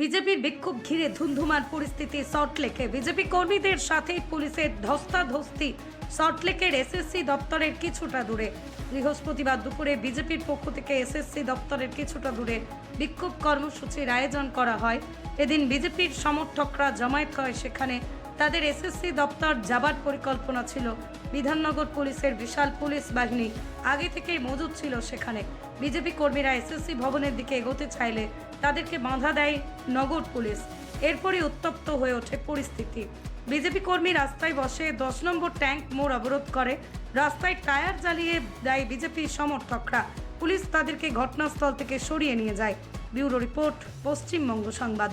বিজেপির বিক্ষোভ ঘিরে ধুন্ধুমার পরিস্থিতি সল্টলেকে। বিজেপি কর্মীদের সাথে পুলিশের ধস্তাধস্তি। সল্টলেকের এসএসসি দপ্তরের কিছুটা দূরে। বৃহস্পতিবার দুপুরে বিজেপির পক্ষ থেকে এসএসসি দপ্তরের কিছুটা দূরে বিক্ষোভ কর্মসূচির আয়োজন করা হয়। এদিন বিজেপির সমর্থকরা জমায়েত হয় সেখানে। তাদের এসএসসি দপ্তর যাবার পরিকল্পনা ছিল। বিধাননগর পুলিশের বিশাল পুলিশ বাহিনী আগে থেকেই মজুদ ছিল সেখানে। বিজেপি কর্মীরা এসএসসি ভবনের দিকে এগোতে চাইলে তাদেরকে বাধা দেয় নগর পুলিশ। এরপরই উত্তপ্ত হয়ে ওঠে পরিস্থিতি। বিজেপি কর্মী রাস্তায় বসে দশ নম্বর ট্যাঙ্ক মোড় অবরোধ করে। রাস্তায় টায়ার জ্বালিয়ে দেয় বিজেপি সমর্থকরা। পুলিশ তাদেরকে ঘটনাস্থল থেকে সরিয়ে নিয়ে যায়। ব্যুরো রিপোর্ট, পশ্চিমবঙ্গ সংবাদ।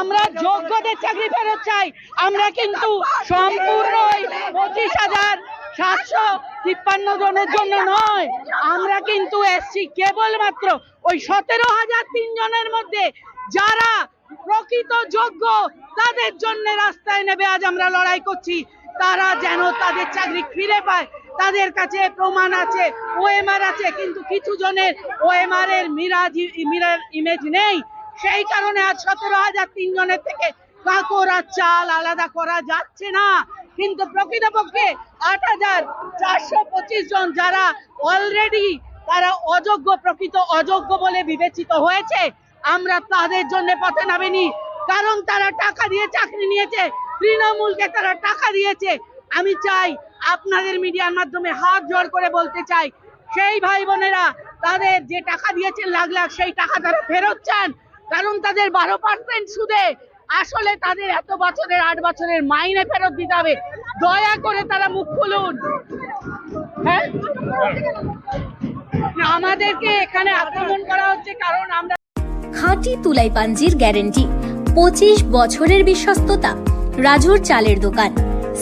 আমরা যোগ্যদের চাকরি ফেরত চাই। আমরা কিন্তু সম্পূর্ণ পঁচিশ হাজার সাতশো তিপ্পান্ন জনের জন্য নয়। আমরা কিন্তু এসছি কেবলমাত্র ওই সতেরো হাজার তিনজনের মধ্যে যারা প্রকৃত যোগ্য, তাদের জন্য রাস্তায় নেবে আজ আমরা লড়াই করছি। তারা যেন তাদের চাকরি ফিরে পায়। তাদের কাছে প্রমাণ আছে, ওএমআর আছে, কিন্তু কিছু জনের ওএমআর এর মিরাজ ইমেজ নেই। সেই কারণে আজ সতেরো হাজার তিনজনের থেকে কাকর আর চাল আলাদা করা যাচ্ছে না। কিন্তু প্রকৃতপক্ষে আট হাজার চারশো পঁচিশ জন যারা অলরেডি তারা অযোগ্য, প্রকৃত অযোগ্য বলে বিবেচিত হয়েছে, আমরা তাদের জন্য পথে নামিনি। কারণ তারা টাকা দিয়ে চাকরি নিয়েছে, তৃণমূলকে তারা টাকা দিয়েছে। আমি চাই আপনাদের মিডিয়ার মাধ্যমে হাত জোর করে বলতে চাই, সেই ভাই বোনেরা তাদের যে টাকা দিয়েছেন লাখ লাখ, সেই টাকা তারা ফেরত চান। কারণ তাদের বারো পার্সেন্ট সুদে আসলে তাদের এত বছরের, আট বছরের মাইনে ফেরত দিতে হবে। দয়া করে তারা মুখ খুলুন। হ্যাঁ? আমাদেরকে এখানে আক্রমণ করা হচ্ছে কারণ আমরা খাঁটি তুলাই পাঞ্জির গ্যারেন্টি, পঁচিশ বছরের বিশ্বস্ততা, রাজুর চালের দোকান,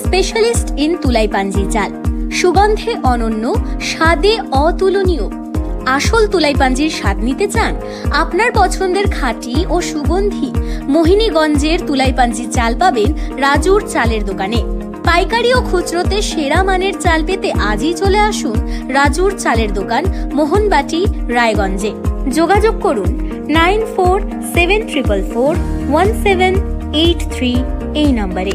স্পেশালিস্ট ইন তুলাই পাঞ্জি চাল। সুগন্ধে অনন্য, স্বাদে অতুলনীয়। আসল তুলাই পাঞ্জির স্বাদ নিতে চান, আপনার পছন্দের খাঁটি ও সুগন্ধি মোহিনীগঞ্জের তুলাই পাঞ্জির চাল পাবেন রাজুর চালের দোকানে। পাইকারি ও খুচরোতে সেরা মানের চাল পেতে আজই চলে আসুন রাজুর চালের দোকান, মোহনবাটি, রায়গঞ্জে। যোগাযোগ করুন nine four seven triple four one seven eight three এই নম্বরে।